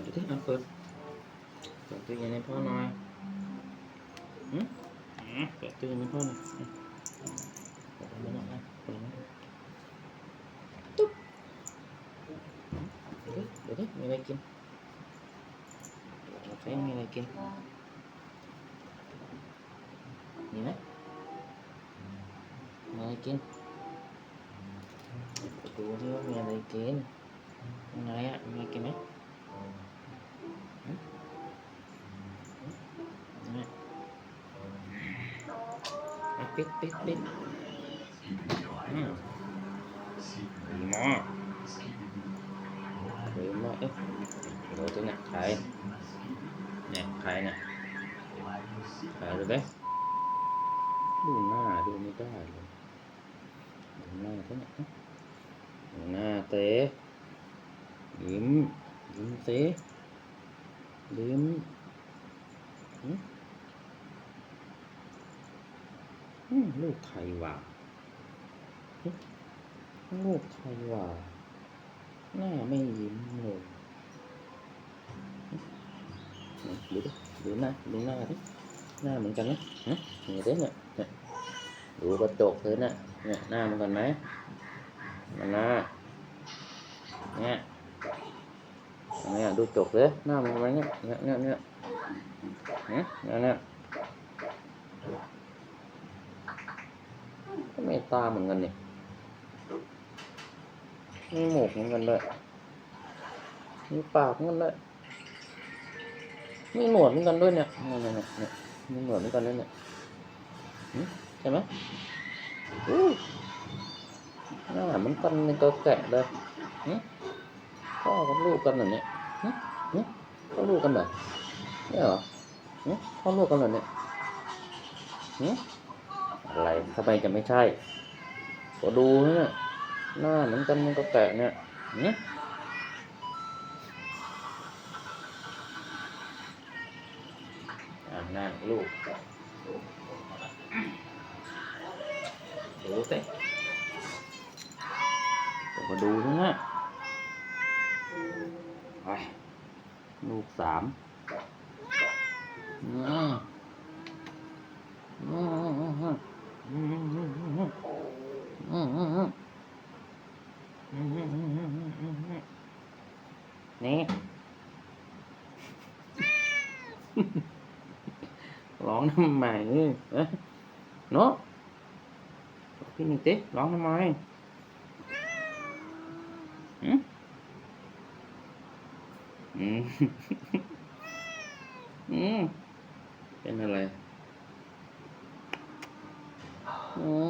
ดดูดิเอาเปิดเปิดตู้เย็นให้พ่อหน่อยอืมอืมเปิดตู้เย็นให้พ่อหน่อยอืมเปิดมันออกมาเปิดมันตุ๊บเดี๋ยวดิเดี๋ยวดิมีอะไรกินใครมีอะไรกินมีไหมมีอะไรกินไปดูที่ว่ามีอะไรกินมีอะไรอะมีอะไรกินไหม ปิดปิดปิดอืมดีมากดีมากเอ๊ะเดี๋ยวตัวเนี่ยขายเนี่ยขายเนี่ยขายดูดิดูหน้าดูไม่ได้เลยดูหน้าเท่านี้ดูหน้าเตะยิ้มยิ้มเตะยิ้มอืม ลูกใครวะลูกใครวะหน้าไม่ยิ้มเลยดูดิดูหน้าดูหน้าดิหน้าเหมือนกันไหมฮะเนี่ยเด้เนี่ยเนี่ยดูกระจกเธอน่ะเนี่ยหน้าเหมือนกันไหมมันหน้าเนี่ยเนี่ยดูจกเลยหน้าเหมันกันไหมเนี่ยเนี่ยเนี่ยเนี่ยเนี่ยเนี่ยเนี่ย ก็ไม่ตาเหมือนกันนี่มีหมวกเหมือนกันเลยมีปากเหมือนกันเลยมีหนวดเหมือนกันด้วยเนี่ยเนี่ยเนี่ยเนี่มีหนวดเหมือนกันด้วยเนี่ยหึใช่ไหมอู้หน้าเหมือนกันในตัวแกะเลยพ่อกับลูกกันเหรอเนี่ยพ่อลูกกันเหรอเนี่ยเหรอพ่อลูกกันเหรอเนี่ย อะไรทำไมจะไม่ใช่ ก็ดูนะเนี่ยหน้าเหมือนกันมันก็แกะเนี่ยหึอ่านั่นลูกดูสิเดี๋ยวมาดูนะเนี่ยไปลูกสามอืม นี่ร้องทำไมเนาะพี่หนึ่งติร้องทำไมอืมอืมอืมเป็นอะไรอืม